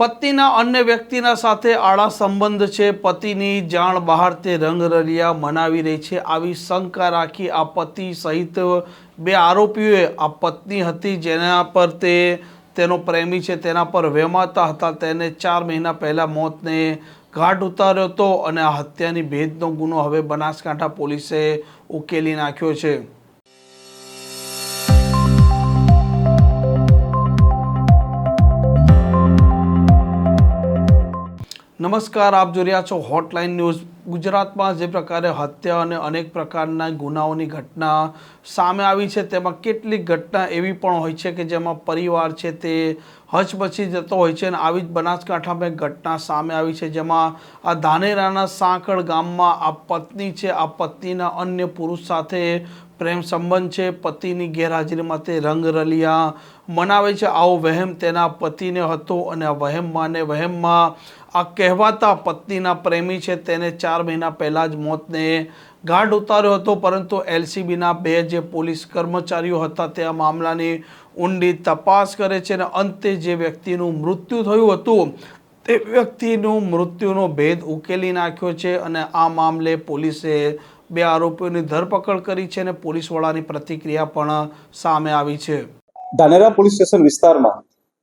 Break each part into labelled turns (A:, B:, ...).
A: પતિના અન્ય વ્યક્તિના સાથે આડા સંબંધ છે. પતિની જાણ બહાર તે રંગરલિયા મનાવી રહી છે. આવી શંકા રાખી આ પતિ સહિત બે આરોપીઓએ આ પત્ની હતી જેના પર તે તેનો પ્રેમી છે. તેના પર વેમાતા હતા. તેને ચાર મહિના પહેલાં મોતને ઘાટ ઉતાર્યો હતો અને આ હત્યાની ભેદનો ગુનો હવે બનાસકાંઠા પોલીસે ઉકેલી નાખ્યો છે. નમસ્કાર, આપ જોઈ રહ્યા છો હોટલાઇન ન્યૂઝ ગુજરાતમાં જે પ્રકારે હત્યા અને અનેક પ્રકારના ગુનાઓની ઘટના સામે આવી છે, તેમાં કેટલીક ઘટના એવી પણ હોય છે કે જેમાં પરિવાર છે તે હચમચી જતો હોય છે અને આવી જ બનાસકાંઠામાં એક ઘટના સામે આવી છે જેમાં આ ધાનેરાના સાંકળ ગામમાં આ પત્ની છે. આ પત્નીના અન્ય પુરુષ સાથે પ્રેમ સંબંધ છે. પતિની ગેરહાજરીમાં તે રંગરલિયા મનાવે છે. આવો વહેમ તેના પતિને હતો અને આ વહેમમાં ને વહેમમાં આ કહેવાતા પત્નીના પ્રેમી છે, તેને ચાર મહિના પહેલાં જ મોતને ગાઢ ઉતાર્યો હતો, પરંતુ એલસીબીના બે જે પોલીસ કર્મચારીઓ હતા, તે આ મામલાની ઊંડી તપાસ કરે છે અને અંતે જે વ્યક્તિનું મૃત્યુ થયું હતું, તે વ્યક્તિનું મૃત્યુનો ભેદ ઉકેલી નાખ્યો છે અને આ મામલે પોલીસે બે આરોપીઓની ધરપકડ કરી છે અને પોલીસવાળાની પ્રતિક્રિયા પણ સામે આવી છે.
B: ધાનેરા પોલીસ સ્ટેશન વિસ્તારમાં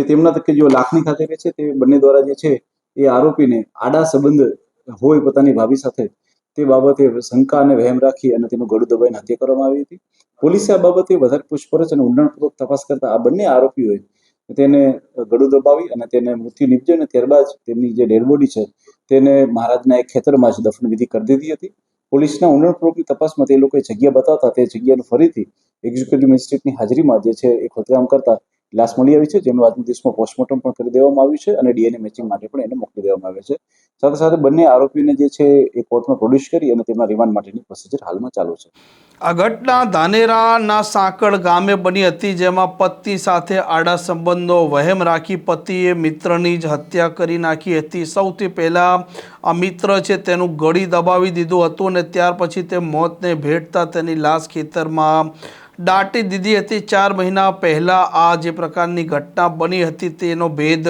B: કે તેમના તકે જેઓ લાખની ખાતે છે, તે બંને દ્વારા જે છે, એ આરોપીને આડા સંબંધ હોય પોતાની ભાભી સાથે, તે બાબતે શંકા અને વહેમ રાખી અને તેનું ગળું દબાઈને હત્યા કરવામાં આવી હતી. પોલીસે આ બાબતે વધારે પૂછપરછ અને ઊંડાણપૂર્વક તપાસ કરતા આ બંને આરોપીઓએ તેને ગળું દબાવી અને તેને મૃત્યુ નીપજ્યો અને ત્યારબાદ તેમની જે ડેડબોડી છે, તેને મહારાજના એક ખેતરમાં જ દફન વિધિ કરી દીધી હતી. પોલીસના ઊંડાણપૂર્વકની તપાસમાં તે લોકોએ જગ્યા બતાવતા તે જગ્યાનું ફરીથી એક્ઝિક્યુટિવ મેજિસ્ટ્રેટની હાજરીમાં જે છે, એ ખોદકામ કરતા લાશ મળી આવી છે, જેનું આજના દિવસમાં પોસ્ટમોર્ટમ પણ કરી દેવામાં આવ્યું છે અને ડીએનએ મેચિંગ માટે પણ એને મોકલી દેવામાં આવે છે. સાથે સાથે બંને આરોપીને જે છે એ કોર્ટમાં પ્રોડ્યુસ કરી અને તેમના રિમાન્ડ માટેની પ્રોસિજર હાલમાં ચાલુ છે.
A: આ ઘટના ધાનેરાના સાંકળ ગામે બની હતી, જેમાં પતિ સાથે આડા સંબંધનો વહેમ રાખી પતિએ મિત્રની જ હત્યા કરી નાખી હતી. સૌથી પહેલાં આ મિત્ર છે તેનું ગળી દબાવી દીધું હતું અને ત્યાર પછી તે મોતને ભેટતા તેની લાશ ખેતરમાં દાટી દીધી હતી. ચાર મહિના પહેલાં આ જે પ્રકારની ઘટના બની હતી તેનો ભેદ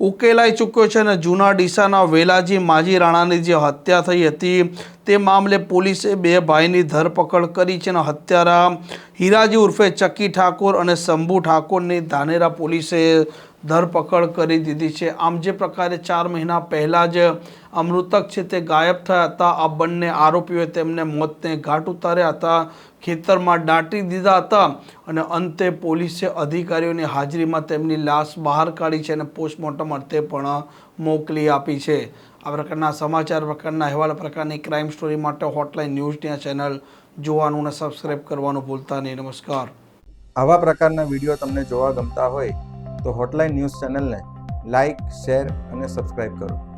A: ઉકેલાઈ ચૂક્યો છે અને જૂના ડીસાના વેલાજી માજી રાણાની જે હત્યા થઈ હતી, તે મામલે પોલીસે બે ભાઈની ધરપકડ કરી છે અને હત્યારા હીરાજી ઉર્ફે ચક્કી ઠાકોર અને શંભુ ઠાકોરની ધાનેરા પોલીસે ધરપકડ કરી દીધી છે. આમ જે પ્રકારે ચાર મહિના પહેલાં જ અમૃતક મૃતક છે તે ગાયબ થયા હતા. આ બંને આરોપીઓએ તેમને મોતને ઘાટ ઉતાર્યા હતા. ખેતરમાં દાટી દીધા હતા અને અંતે પોલીસે અધિકારીઓની હાજરીમાં તેમની લાશ બહાર કાઢી છે અને પોસ્ટમોર્ટમ અર્થે પણ મોકલી આપી છે. આ પ્રકારના સમાચાર, પ્રકારના અહેવાલ, પ્રકારની ક્રાઇમ સ્ટોરી માટે હોટલાઇન ન્યૂઝની આ ચેનલ જોવાનું અને સબસ્ક્રાઇબ કરવાનું ભૂલતા નહીં. નમસ્કાર.
C: આવા પ્રકારના વીડિયો તમને જોવા ગમતા હોય તો હોટલાઇન ન્યૂઝ ચેનલને લાઇક શેર અને સબસ્ક્રાઇબ કરો.